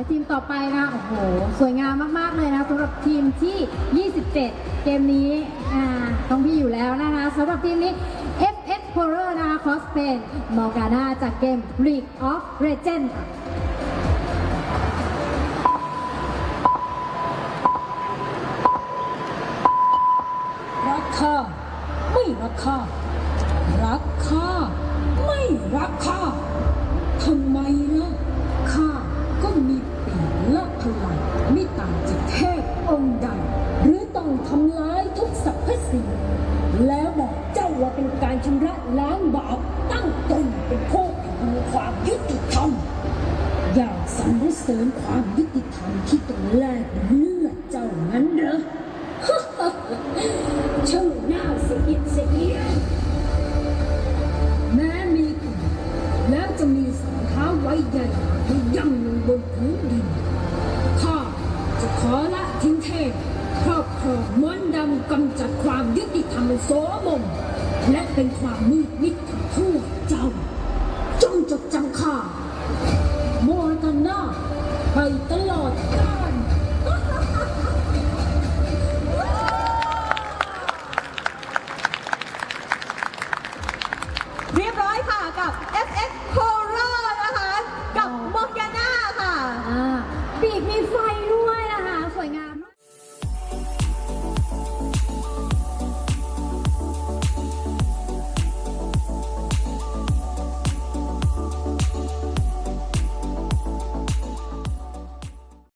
และทีมต่อไปนะโอ้โห สวยงามมากๆเลยนะสำหรับทีมที่ 27 เกมนี้อ่าต้องพี่อยู่แล้วนะคะสำหรับทีมนี้ FX Horror นะคะคอสเพนมอร์กานาจากเกม League of Legends รักข้าไม่รักข้ารักข้าไม่รักข้าทำไมล่ะข้าก็มีปีกและ พลังไม่ต่างจากเทพองค์ใดหรือต้องทำลายทุกสรรพสิ่งแล้วบอกเจ้าว่าเป็นการชำระล้างบาปตั้งตนเป็นผู้แห่งความยุติธรรมอยากสรรเสริญความยุติธรรมที่ต้องแลกเลือดเจ้านั้นเหรอช่างน่าเสียดเสียแม้มีแล้วจะมีสองเท้าไว้ใหญ่ที่ย่ำลงยืนดิน จัดความยุติธรรมโสมม และเป็นความมืดมิดของพวกเจ้า จงจดจำข้าโมกันนาไปตลอดกาล